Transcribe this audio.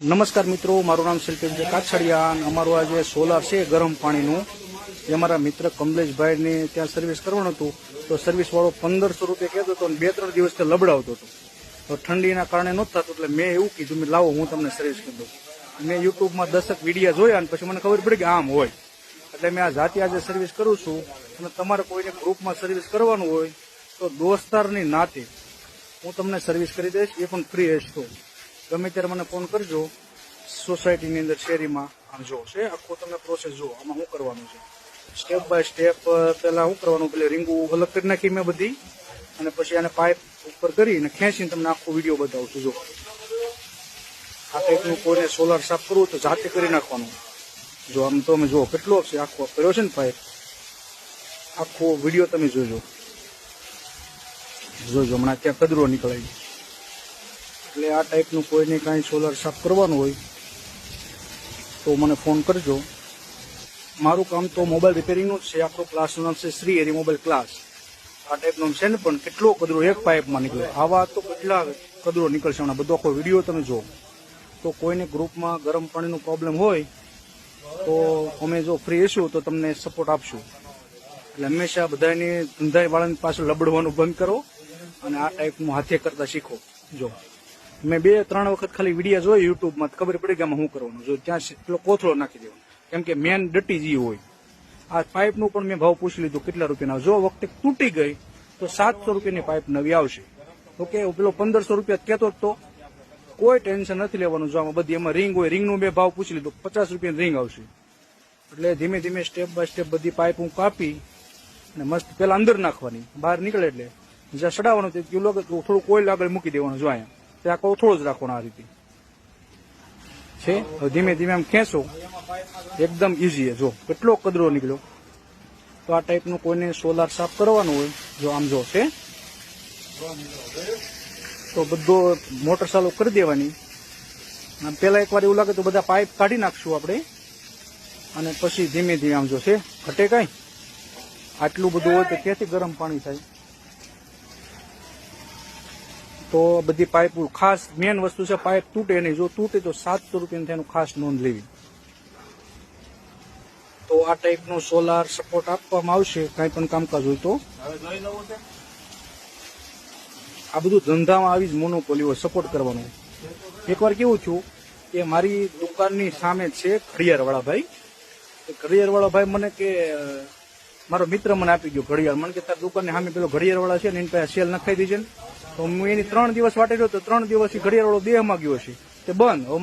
નમસ્કાર મિત્રો, મારું નામ શિલ્પેશભાઈ કાછડિયા અને અમારું આ જે સોલાર છે ગરમ પાણીનું, એ અમારા મિત્ર કમલેશભાઈને ત્યાં સર્વિસ કરવાનું હતું. તો સર્વિસ વાળો પંદરસો રૂપિયા કહેતો હતો અને બે ત્રણ દિવસથી લબડાવતો હતો. તો ઠંડીના કારણે નહોતું થતું, એટલે મેં એવું કીધું, મેં લાવો, હું તમને સર્વિસ કરી દઉં. મેં યુટ્યુબમાં દસક વિડીયા જોયા અને પછી મને ખબર પડી કે આમ હોય. એટલે મેં આ જાતે આજે સર્વિસ કરું છું અને તમારે કોઈને ગ્રુપમાં સર્વિસ કરવાનું હોય, તો દોસ્તારની નાતે હું તમને સર્વિસ કરી દઈશ, એ પણ ફ્રી હશે તો. ગમે ત્યારે મને ફોન કરજો. સોસાયટીની અંદર, શેરીમાં આમ જો છે, આખો તમે પ્રોસેસ જો આમાં શું કરવાનું છે? સ્ટેપ બાય સ્ટેપ પહેલા શું કરવાનું? પેલે રીંગું અલગ કરી નાખી મેં બધી. અને પછી આને પાઇપ ઉપર કરીને ખેંચીને તમને આખો વીડિયો બતાવું છું. જો. આ ટાઈપનું કોઈને સોલાર સાફ કરવું તો જાતે કરી નાખવાનું. જો આમ તો તમે જુઓ કેટલો છે આખો કર્યો છે ને પાઇપ આખો વીડિયો તમે જોજો. જોજો, હમણાં ત્યાં કદરો નીકળાય. એટલે આ ટાઈપનું કોઈને કાંઈ સોલર સાફ કરવાનું હોય, તો મને ફોન કરજો. મારું કામ તો મોબાઈલ રિપેરિંગનું જ છે, આપણું ક્લાસનું નામ છે શ્રી હરિ મોબાઈલ ક્લાસ આ ટાઈપનું છે ને પણ કેટલો કદરો એક પાઇપમાં નીકળે. આવા તો કેટલા કદરો નીકળશે હમણાં? બધો આખો વીડિયો તમે જુઓ. તો કોઈને ગ્રુપમાં ગરમ પાણીનું પ્રોબ્લેમ હોય, તો અમે જો ફ્રી હશું, તો તમને સપોર્ટ આપશું. એટલે હંમેશા બધાની ધંધાવાળાની પાસે લબડવાનું બંધ કરો અને આ ટાઈપનું હાથે કરતા શીખો. જો. મેં બે, ત્રણ વખત ખાલી વીડિયો જોઈ યુટ્યુબમાં ખબર પડી કે આમાં શું કરવાનું. જો ત્યાં પેલો કોથળો નાખી દેવાનો. કેમ કે મેન ડટી જી હોય. આ પાઇપનું પણ મેં ભાવ પૂછી લીધું, કેટલા રૂપિયાના. જો વખતે તૂટી ગઈ, તો સાતસો રૂપિયાની પાઇપ નવી આવશે. ઓકે પેલો પંદરસો રૂપિયા કહેતો તો. કોઈ ટેન્શન નથી લેવાનું. જો આમાં બધી એમાં રિંગ હોય રિંગનું મેં ભાવ પૂછી લીધું, પચાસ રૂપિયાની રિંગ આવશે. એટલે ધીમે ધીમે સ્ટેપ બાય સ્ટેપ બધી પાઇપ હું કાપી અને મસ્ત પેલા અંદર નાખવાની. બહાર નીકળે એટલે. જ્યાં સડાવવાનું તે થોડું કોઈલ આગળ મૂકી દેવાનું, જો અહીંયા. તે આખો થોડો જ રાખવાનો આ રીતે. છે? ધીમે ધીમે આમ ખેંચો. એકદમ ઇઝી જો, કેટલો કદરો નીકળ્યો. તો આ ટાઈપનું કોઈને સોલાર સાફ કરવાનું હોય, જો આમ જો, છે? તો બધો મોટર ચાલુ કરી દેવાની. આમ પેલા એકવાર એવું લાગે તો બધા પાઇપ કાઢી નાખશું આપણે. અને પછી ધીમે ધીમે આમ જો, છે? ઘટે કાંઈ? આટલું બધું હોય તો ક્યાંથી ગરમ પાણી થાય? તો બધી પાઇપ ખાસ મેન વસ્તુ છે પાઇપ તૂટે નહીં. જો તૂટે તો સાતસો રૂપિયાની તેનું ખાસ નોંધ લેવી. તો આ ટાઈપનો સોલાર સપોર્ટ આપવામાં આવશે, કાંઈ પણ કામકાજ હોય તો. આ બધું ધંધામાં આવી જ મોનોપોલી હોય સપોર્ટ કરવાનો. એકવાર કેવું થયું કે મારી દુકાનની સામે છે ઘડિયાળવાળા ભાઈ. ઘડિયાળવાળા ભાઈ મને કે, મારો મિત્ર મને આપી ગયો ઘડિયાળ. મને કે, તાર દુકાનની સામે પેલો ઘડિયાળવાળા છે ને, એની પાસે સેલ નખાઈ દીધી ને. તો હું એની ત્રણ દિવસ વાટે રહ્યો તો ત્રણ દિવસથી ઘડિયાળવાળો દેહમાં ગયો છે. તે બંધ. હવે